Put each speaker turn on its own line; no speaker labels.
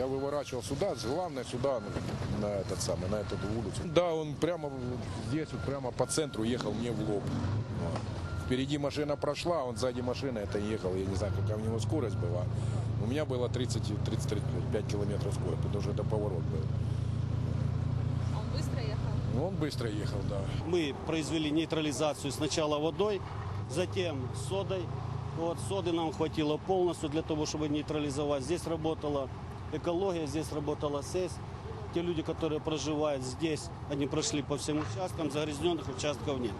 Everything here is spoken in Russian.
Я выворачивал сюда, главное сюда, ну, на этот самый, на эту улицу. Да, он прямо здесь, вот прямо по центру ехал мне в лоб. Впереди машина прошла, а он сзади машины это ехал. Я не знаю, какая у него скорость была. У меня было 30-35 километров скорости, потому что это поворот был.
Он быстро ехал?
Ну, он быстро ехал, да.
Мы произвели нейтрализацию сначала водой, затем содой. Вот, соды нам хватило полностью для того, чтобы нейтрализовать. Здесь работала экология, здесь работала СЭС. Те люди, которые проживают здесь, они прошли по всем участкам, загрязненных участков нет.